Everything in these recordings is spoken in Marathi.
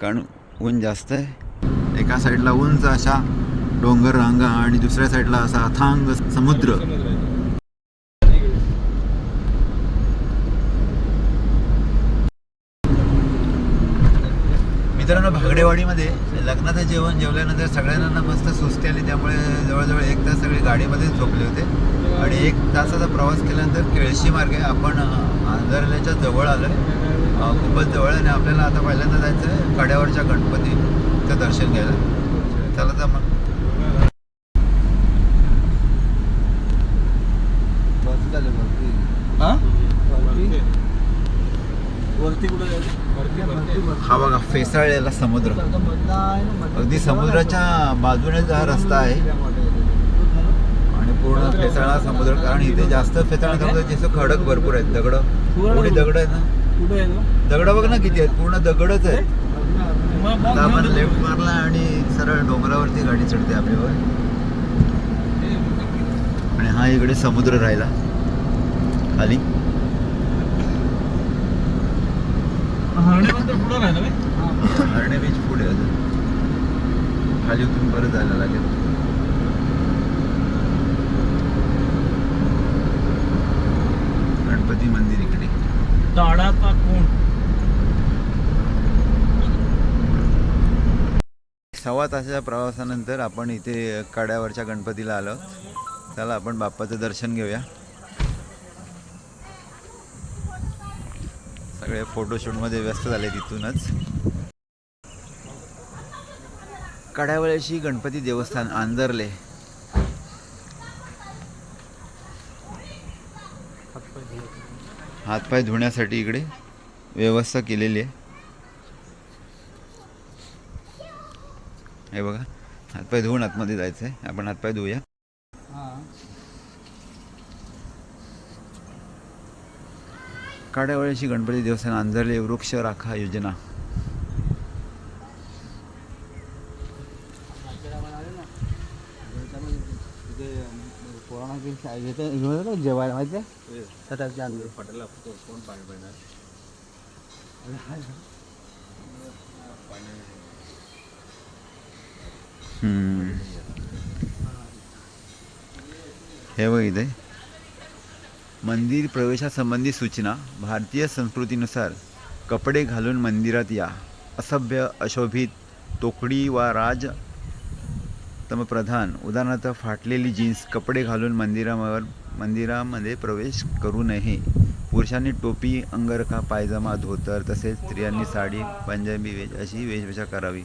कारण ऊन जास्त आहे. एका साईडला उंच अशा डोंगर रांगा आणि दुसऱ्या साईडला असा अथांग समुद्र. मित्रांनो भागडेवाडीमध्ये लग्नाचं जेवण जेवल्यानंतर सगळ्यांना मस्त सुस्ती आली त्यामुळे जवळजवळ एक तास सगळे गाडीमध्येच झोपले होते. आणि एक तासाचा प्रवास केल्यानंतर केळशी मार्गे आपण अं, आंधरल्याच्या जवळ आलो आहे खूपच जवळ आहे आणि आपल्याला आता पहिल्यांदा जायचं आहे कड्यावरच्या गणपतीचं दर्शन घ्यायला. चला तर मग. हा? बघा फेसाळलेला समुद्र. अगदी समुद्राच्या बाजूने हा रस्ता आहे. आणि पूर्ण फेसाळा समुद्र कारण इथे जास्त फेसाळा समुद्र जसं खडक भरपूर आहेत दगड. एवढी दगड आहेत ना. कुठे आहे? दगड बघ ना किती आहेत. पूर्ण दगडच आहेत. आता आपण लेफ्ट मारला आणि सरळ डोंगरावरती गाडी चढते आपल्यावर आणि हा इकडे समुद्र राहिला. खाली. हरणे बीच पुढे आहे अजून. खाली उतरून परत जायला लागेल गणपती मंदिर इकडे दाडाचा कोण? सव्वा तासाच्या प्रवासानंतर आपण इथे कड्यावरच्या गणपतीला आलो. चला आपण बाप्पाचं दर्शन घेऊया. सगळे फोटोशूटमध्ये व्यस्त झाले तिथूनच. कड्यावळ्याशी गणपती देवस्थान आंदरले हातपाय धुण्यासाठी इकडे व्यवस्था केलेली आहे. हे बघा हातपाय धुवून आतमध्ये जायचं आहे आपण हातपाय धुवूया. काड्यावळ्याची गणपती देवस्थान आंधरले वृक्ष राखा योजना. जेवायला माहिती आहे? सटाचे आणले हम्म. हे बघ इथे. मंदिर प्रवेशासंबंधी सूचना. भारतीय संस्कृतीनुसार कपडे घालून मंदिरात या. असभ्य अशोभित तोकडी वा राज तमप्रधान उदाहरणार्थ फाटलेली जीन्स कपडे घालून मंदिरावर मंदिरामध्ये प्रवेश करू नये. पुरुषांनी टोपी अंगरखा पायजमा धोतर तसेच स्त्रियांनी साडी पंजाबी वेश अशी वेशभूषा करावी.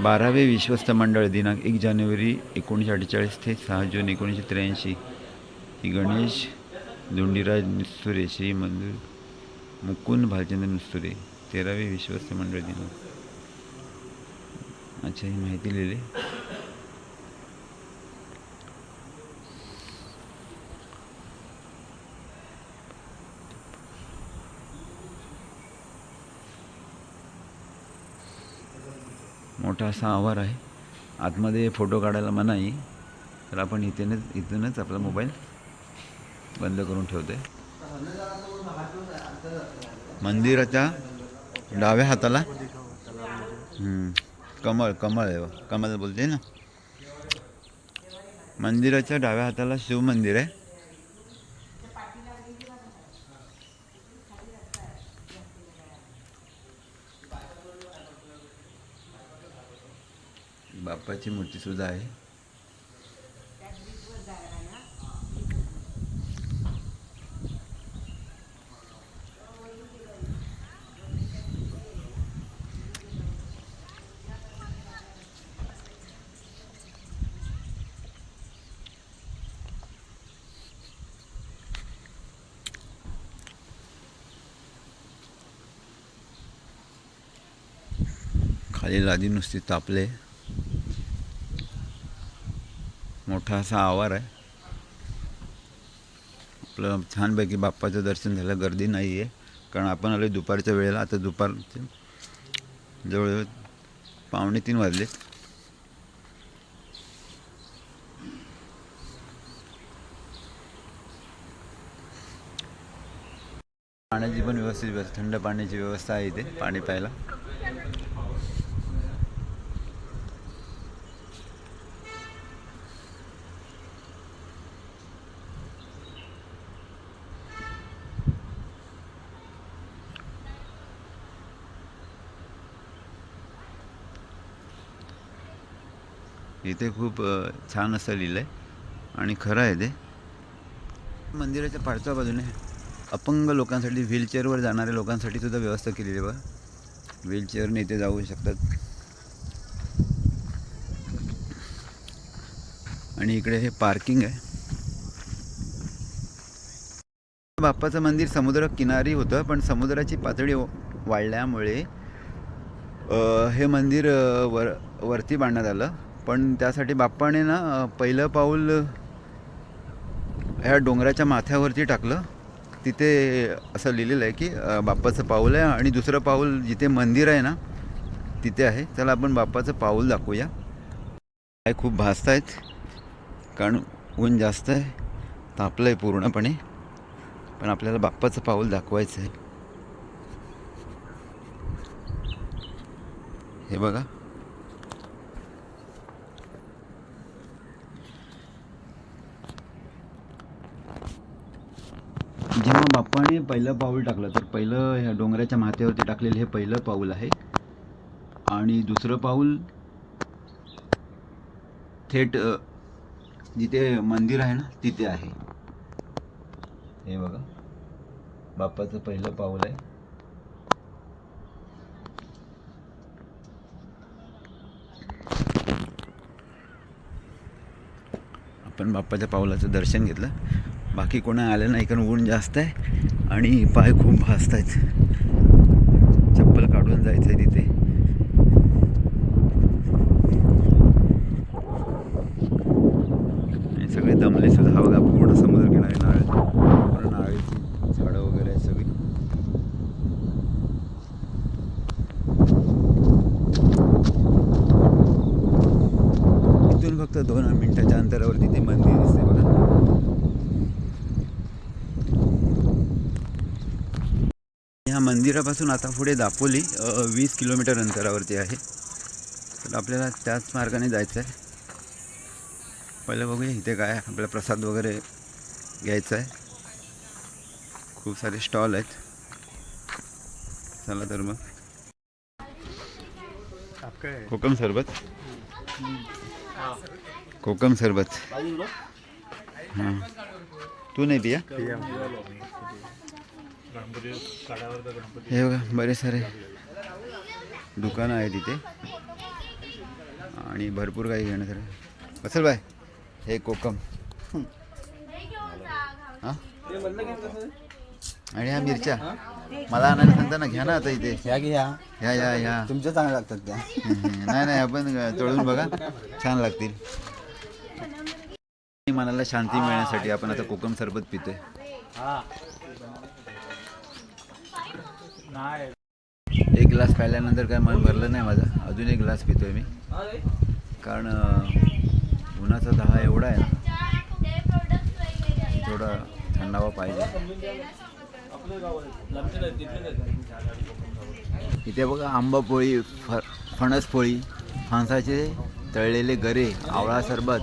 बारावे विश्वस्त मंडळ दिनांक एक जानेवारी एकोणीसशे अठ्ठेचाळीस ते सहा जून एकोणीसशे त्र्याऐंशी. ही गणेश धुंडीराज नुस्तुरे श्री मंदिर मुकुंद भालचंद्र नुस्तुरे तेरावे विश्वस्त मंडळ दिन. अच्छा ही माहिती लिहिली. मोठा असा आवार आहे. आतमध्ये फोटो काढायला मनाई. तर आपण इथेनच इथूनच आपला मोबाईल बंद करून ठेवते. मंदिराच्या डाव्या हाताला? कमळ कमळ आहे कमळ बोलते ना? मंदिराच्या डाव्या हाताला शिवमंदिर आहे. बाप्पाची मूर्ती सुद्धा आहे. खाली लादी नुसती तापले. मोठा असा आवार आहे. आपलं छानपैकी बाप्पाचं दर्शन झालं गर्दी नाही आहे कारण आपण आलो दुपारच्या वेळेला आता दुपार जवळजवळ पावणे तीन वाजले. पाण्याची पण व्यवस्थित व्यवस्था थंड पाण्याची व्यवस्था आहे इथे पाणी प्यायला. ते खूप छान असं लिहिलं आहे आणि खरं आहे ते. मंदिराच्या पाठच्या बाजूने अपंग लोकांसाठी व्हीलचेअरवर जाणाऱ्या लोकांसाठी सुद्धा व्यवस्था केलेली आहे बघा. व्हीलचेअरने इथे जाऊ शकतात. आणि इकडे हे पार्किंग आहे. बाप्पाचं मंदिर समुद्र किनारी होतं पण समुद्राची पातळी वाढल्यामुळे हे मंदिर वर वरती बांधण्यात आलं. पण त्यासाठी बाप्पाने ना पहिलं पाऊल ह्या डोंगराच्या माथ्यावरती टाकलं. तिथे असं लिहिलेलं आहे की बाप्पाचं पाऊल आहे आणि दुसरं पाऊल जिथे मंदिर आहे ना तिथे आहे. चला आपण बाप्पाचं पाऊल दाखवूया. काय खूप भासत आहेत. कारण ऊन जास्त आहे. तापलं आहे पूर्णपणे. पण आपल्याला बाप्पाचं पाऊल दाखवायचं आहे हे बघा. म्हणजे जेव्हा बाप्पाने पहिलं पाऊल टाकलं. तर पहिलं ह्या डोंगराच्या माथ्यावरती टाकलेलं हे पहिलं पाऊल आहे. आणि दुसरं पाऊल थेट जिथे मंदिर आहे ना तिथे आहे. हे बघा. बाप्पाचं पहिलं पाऊल आहे. आपण बाप्पाच्या पावलाचं दर्शन घेतलं. बाकी कोणा आलं नाही कारण ऊन जास्त आहे आणि पाय खूप भासत आहेत चप्पल काढून जायचं आहे तिथे आणि सगळे दमले सुद्धा हा बघा पूर्ण समुद्र किनारे नारळ पूर्ण नारळीची झाडं वगैरे आहेत सगळी इथून फक्त दोन मिनिटाच्या अंतरावरती ते मंदिर दिसते बघा ह्या मंदिरापासून आता पुढे दापोली वीस किलोमीटर अंतरावरती आहे. तर आपल्याला त्याच मार्गाने जायचं आहे पहिलं बघूया इथे काय. आपल्याला प्रसाद वगैरे घ्यायचा आहे खूप सारे स्टॉल आहेत. चला तर मग. कोकम सरबत. कोकम सरबत. हां. तू नाही पिया. हे बघा बरेच सारे दुकानं आहेत इथे. आणि भरपूर काही घेण्यासारखं बसल बाय हे कोकम. हां? आणि ह्या मिरच्या. मला आणायला सांगता ना घ्या ना आता इथे. ह्या ह्या ह्या ह्या ह्या तुमच्या चांगल्या लागतात त्या. नाही नाही आपण तळून बघा. छान लागतील. मनाला शांती मिळण्यासाठी आपण आता कोकम सरबत पितोय. एक ग्लास प्यायल्यानंतर काय मन भरलं नाही माझं. अजून एक ग्लास पितोय मी. कारण उन्हाचा दहा एवढा आहे ना थोडा थंडावा पाहिजे. इथे बघा आंबा पोळी फ फणस पोळी फणसाचे तळलेले गरे आवळा सरबत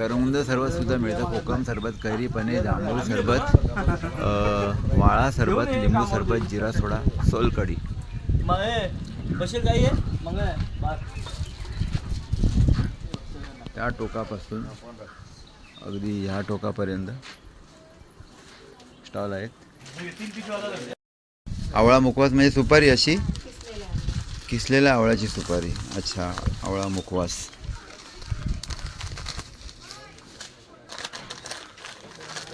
करवंद सरबत सुद्धा मिळतं कोकम सरबत कैरी पनीर जांभूळ सरबत वाळा सरबत लिंबू सरबत जिरा सोडा मग त्या टोकापासून अगदी ह्या टोकापर्यंत स्टॉल आहेत. आवळा मुखवास म्हणजे सुपारी अशी? किसलेल्या आवळ्याची सुपारी. अच्छा आवळा मुखवास.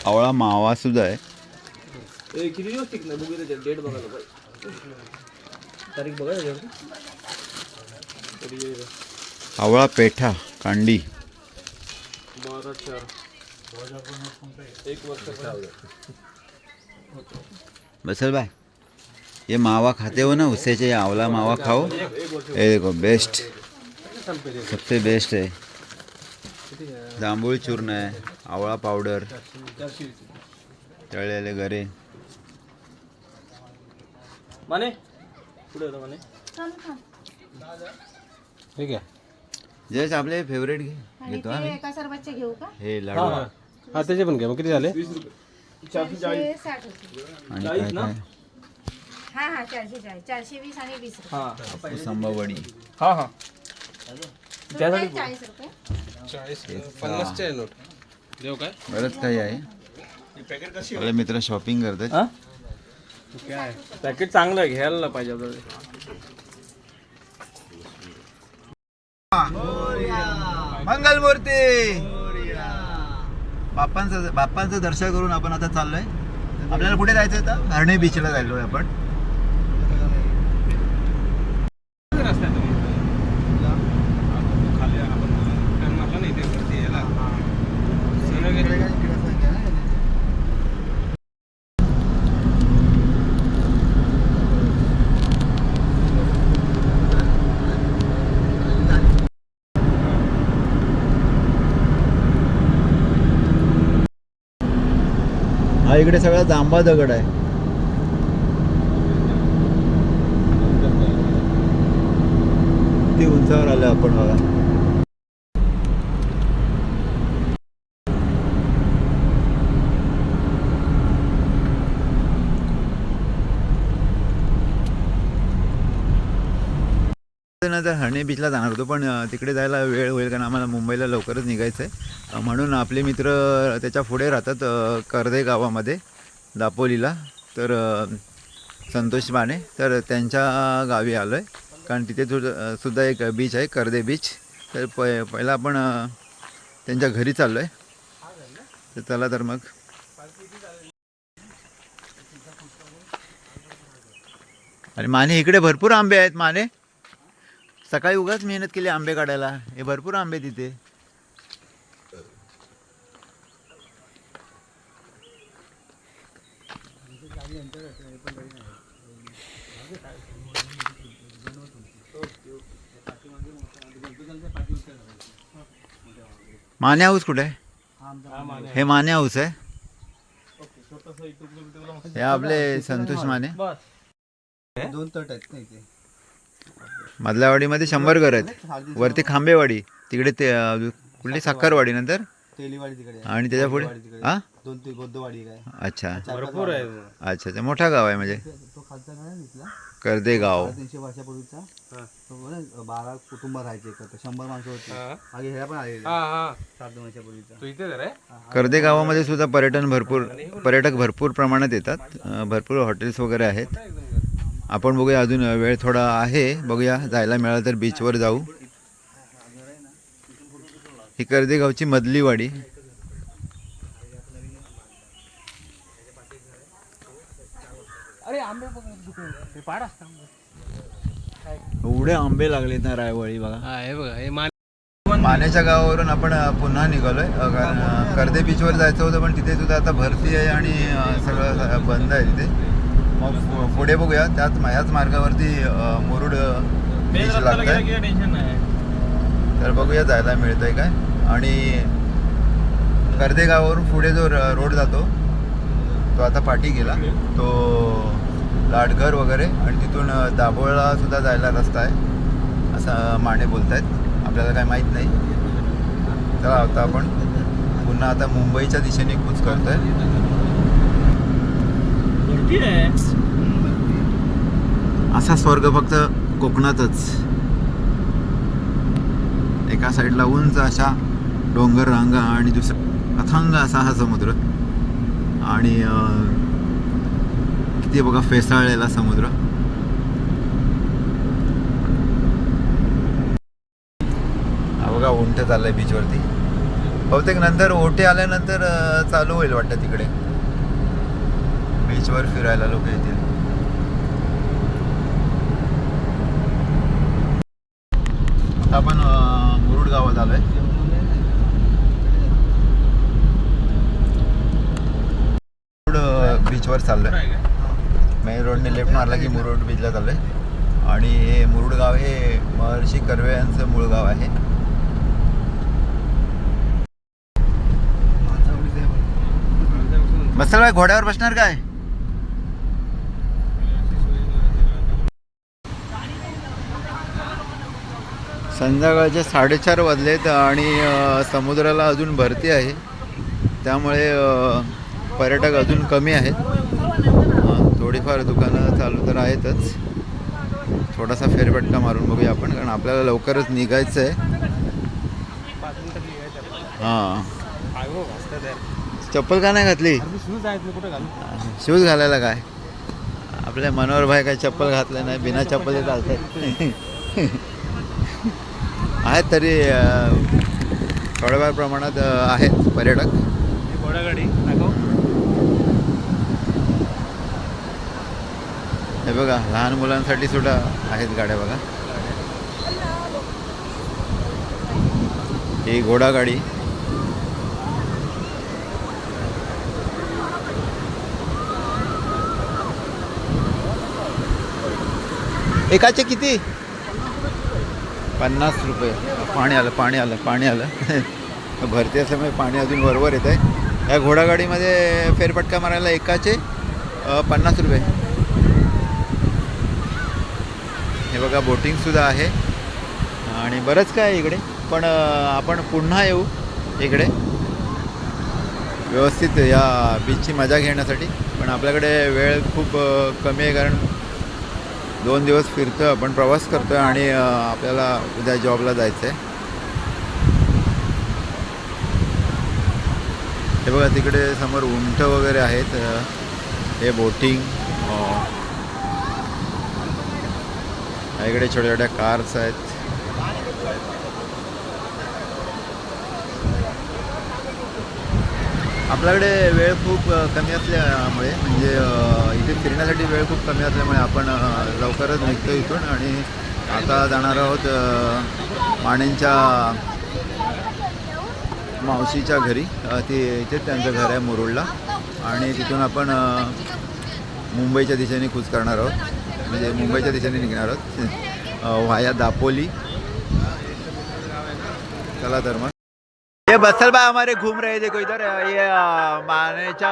आवळा मावा सुद्धा आहे. किती दिवस टिकणार? बघू त्याच्यात. डेट बघायला पाहिजे. तारीख बघा त्याच्यावरती आवळा पेठा कांडी. बारा चार. एक वर्ष बसल बाय ये मावा खाते हो ना? उससे चाहिए आंवला मावा खाओ. ये देखो बेस्ट सबसे बेस्ट है. जांभूळ चूर्ण आहे आवळा पावडर तळलेले गरे माने पुढे होता माने? ठीक आहे जयेश आपले फेवरेट घे. आणि घेतो ते आम्ही. एका सर्वांचे घेऊ का? हे लाडू. हा. त्याचे पण घ्या मग किती झाले? साठ आणि काय काय? हा हा चारशे चाळीस. चारशे वीस आणि वीस रुपये. हा. संभावडी. हा हा. रुपये चाळीस रुपये. चाळीस पन्नासचे आहे नोट. देऊ काय? बरंच काही आहे. आपले मित्र शॉपिंग करतात. हा? पॅकेट चांगलं आहे, घ्यायला पाहिजे आपल्याला मंगल मूर्ती बाप्पांचं बाप्पांचं दर्शन करून आपण आता चाललोय. आपल्याला कुठे जायचं होतं हरणे बीचला जायलोय आपण खाली आपण टर्न मारला नाही ते वरती याला हा इकडे सगळा जांबा दगड आहे. किती उंचावर आलो आपण बघा. नंतर हरणे बीचला जाणार होतो पण तिकडे जायला वेळ होईल कारण आम्हाला मुंबईला लवकरच निघायचं आहे म्हणून आपले मित्र त्याच्या पुढे राहतात कर्दे गावामध्ये दापोलीला. तर संतोष माने तर त्यांच्या गावी आलो आहे कारण तिथे सुद्धा एक बीच आहे कर्दे बीच तर प पहिला आपण त्यांच्या घरी चाललो आहे तर चला तर मग. आणि माने इकडे भरपूर आंबे आहेत माने. सकाळी उगाच मेहनत केली आंबे काढायला. हे भरपूर आंबे तिथे. माने हाऊस कुठे? हे माने हाऊस आहे. हे आपले संतोष माने. दोन तट आहेत ना इथे. मधल्यावाडीमध्ये शंभर घर आहेत. वरती खांबेवाडी तिकडे ते कुठली साखरवाडी नंतर? तेलीवाडी तिकडे आहे. आणि त्याच्या पुढे. हा? अच्छा. भरपूर आहे. अच्छा ते मोठा गाव आहे म्हणजे? कर्दे गाव तीनशे वर्षापूर्वीचा. बारा कुटुंब राहायचे एकत्र. शंभर माणसं होती. ह्याला पण आलेले. सात दोन वर्षापूर्वीचा. कर्दे गावामध्ये सुद्धा पर्यटन भरपूर पर्यटक भरपूर प्रमाणात येतात. भरपूर हॉटेल्स वगैरे आहेत. आपण बघूया अजून वेळ थोडा आहे. बघूया जायला मिळालं तर बीचवर जाऊ. ही कर्दे गावची मधली वाडी अरे आंबे पाड एवढे आंबे लागलेत ना रायवळी बघा. हा हे बघा हे मान मानेच्या गावावरून आपण पुन्हा निघालोय. कर्दे बीचवर जायचं होतं पण तिथे सुद्धा आता भरती आहे आणि सगळं बंद आहे तिथे. मग पुढे बघूया. त्याच ह्याच मार्गावरती मुरुड बीच टेन्शन नाही. तर बघूया जायला मिळतंय काय. आणि कर्दे गावावरून पुढे जो रोड जातो तो आता पाठी गेला. तो लाडघर वगैरे आणि तिथून दाभोळला सुद्धा जायला रस्ता आहे. असं माने बोलत आहेत आपल्याला काय माहीत नाही. तर आता आपण पुन्हा आता मुंबईच्या दिशेने कूच करतोय. आहे असा स्वर्ग फक्त कोकणातच. एका साईडला उंच अशा डोंगर रांगा आणि दुसरा अथांग असा हा समुद्र. आणि किती बघा फेसाळलेला समुद्र. बघा उंट चाललाय बीचवरती बहुतेक नंतर ओटे आल्यानंतर चालू होईल वाटतं तिकडे. बीचवर फिरायला लोक येतील. आता आपण मुरुड गावात आलोय. मुरुड बीचवर चाललोय. मेन रोडने लेफ्ट मारला की मुरुड बीचला चाललोय. आणि हे मुरुड गाव हे महर्षी कर्वे यांचं मूळ गाव आहे. मस्त बाय घोड्यावर बसणार काय? संध्याकाळचे साडेचार वाजलेत आणि समुद्राला अजून भरती आहे. त्यामुळे पर्यटक अजून कमी आहेत. थोडीफार दुकानं चालू तर आहेतच. थोडासा फेरफटका मारून बघूया आपण कारण आपल्याला लवकरच निघायचं आहे. हां. चप्पल का नाही घातली? शूज घालायला काय? आपल्या मनोहर भाई काय चप्पल घातलं नाही बिना चप्पल चालतात. आहेत तरी थोड्याफार प्रमाणात आहेत पर्यटक. घोडागाडी दाखव. हे बघा लहान मुलांसाठी सुद्धा आहेत गाड्या बघा. ही घोडागाडी. एकाचे किती? पन्नास रुपये. पाणी आलं पाणी आलं पाणी आलं. भरती असल्यामुळे म्हणजे पाणी अजून बरोबर येत आहे या घोडागाडीमध्ये फेरफटका मारायला एकाचे पन्नास रुपये. हे बघा बोटिंगसुद्धा आहे. आणि बरंच काय इकडे. पण आपण पुन्हा येऊ इकडे. व्यवस्थित या बीचची मजा घेण्यासाठी. पण आपल्याकडे वेळ खूप कमी आहे कारण दोन दिवस फिरतो आपण प्रवास करतो आहे आणि आपल्याला उद्या जॉबला जायचं आहे हे बघा तिकडे समोर उंट वगैरे आहेत हे बोटिंग इकडे छोट्या छोट्या कार्स आहेत. आपल्याकडे वेळ खूप कमी असल्यामुळे म्हणजे इथे फिरण्यासाठी वेळ खूप कमी असल्यामुळे आपण लवकरच निघतो इथून आणि आता जाणार आहोत अ, मावशीच्या घरी. ती इथेच त्यांचं घर आहे मुरुडला. आणि तिथून आपण मुंबईच्या दिशेने कूच करणार आहोत. म्हणजे मुंबईच्या दिशेने निघणार आहोत. व्हाया दापोली. चला तर मग. ये बसल बा हमारे घूम रहे देखो इधर ये मानेच्या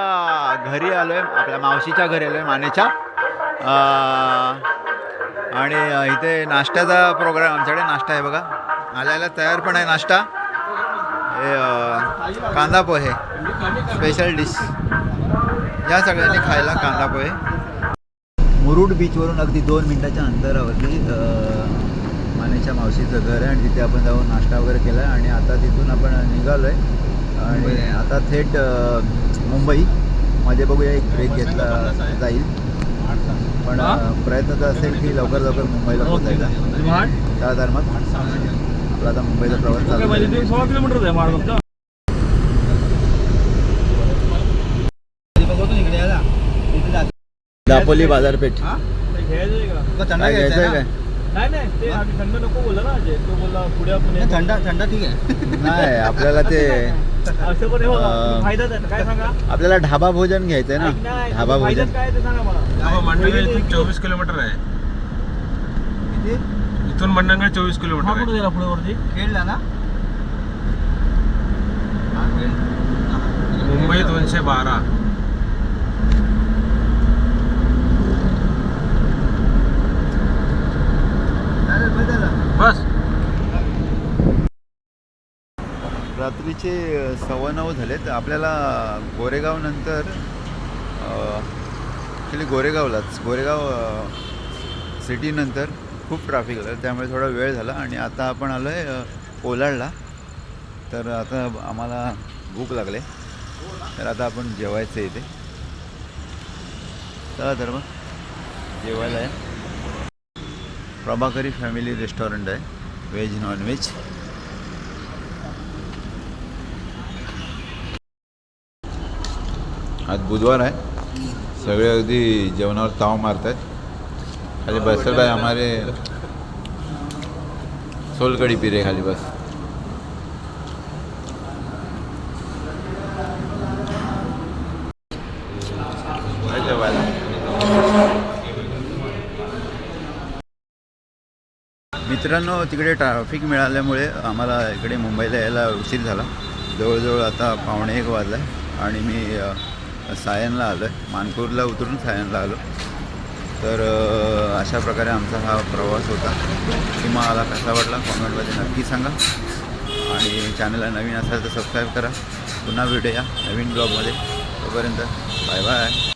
घरी आलोय आपल्या मावशीच्या घरी आलोय मानेच्या आणि इथे नाश्त्याचा प्रोग्राम आमच्याकडे नाश्ता आहे बघा. आल्याला तयार पण आहे नाश्ता. हे कांदा पोहे. स्पेशल डिश या सगळ्यांनी खायला कांदा पोहे. मुरुड बीचवरून अगदी दोन मिनिटाच्या अंतरावरती मानेच्या मावशीचं घर आहे आणि तिथे आपण जाऊन नाश्ता वगैरे केला आहे. आणि आता तिथून आपण निघालो आहे. आणि आता थेट मुंबई. मध्ये बघूया एक ब्रेक घेतला जाईल. पण प्रयत्न तर असेल की लवकर लवकर मुंबईला पोहोचायचा. चला तर मग. आपला आता मुंबईचा प्रवास चालू आहे. सोळा किलोमीटर. दापोली बाजारपेठ. काय घ्यायचं? काय? नाही नाही ते आम्ही थंड नको बोलला ना अजय तो बोलला पुढे नाही, थंड थंड ठीक आहे. नाही आपल्याला ते असं पण हे बघा अं, फायदाच आहे काय सांगा? आपल्याला ढाबा भोजन घ्यायचंय ऐक ना नाही, ढाबा भोजन. काय ते सांगा मला मंडणगड इथून चोवीस किलोमीटर आहे. किती? इथून मंडणगड चोवीस हा किलोमीटर कुठे आहे. गेला पुढे वरती. खेळला ना हा, खेळ. हा. मुंबई दोनशे बारा चालेल, बस. रात्रीचे सव्वा नऊ झालेत. आपल्याला गोरेगाव नंतर ॲक्च्युली गोरेगावलाच. गोरेगाव सिटीनंतर खूप ट्रॅफिक आलं. त्यामुळे थोडा वेळ झाला आणि आता आपण आलो आहे ओलाडला. तर आता आम्हाला भूक लागले. तर आता आपण जेवायचं आहे इथे. चला तर मग. जेवायला आहे प्रभाकरी फॅमिली रेस्टॉरंट आहे. व्हेज नॉनव्हेज आज बुधवार आहे. सगळे अगदी जेवणावर ताव मारत आहेत खाली बसत आहे आम्हाला सोलकडी पिरे खाली बस काय जेवायला मित्रांनो तिकडे ट्रॅफिक मिळाल्यामुळे आम्हाला इकडे मुंबईला यायला उशीर झाला. जवळजवळ आता पावणे एक वाजला आहे आणि मी सायनला आलो आहे मानपूरला उतरून सायनला आलो. तर अशा प्रकारे आमचा हा प्रवास होता. तुम्हाला कसा वाटला कॉमेंटमध्ये नक्की सांगा. आणि चॅनलला नवीन असाल तर सबस्क्राईब करा. पुन्हा भेटूया नवीन ब्लॉगमध्ये तोपर्यंत बाय बाय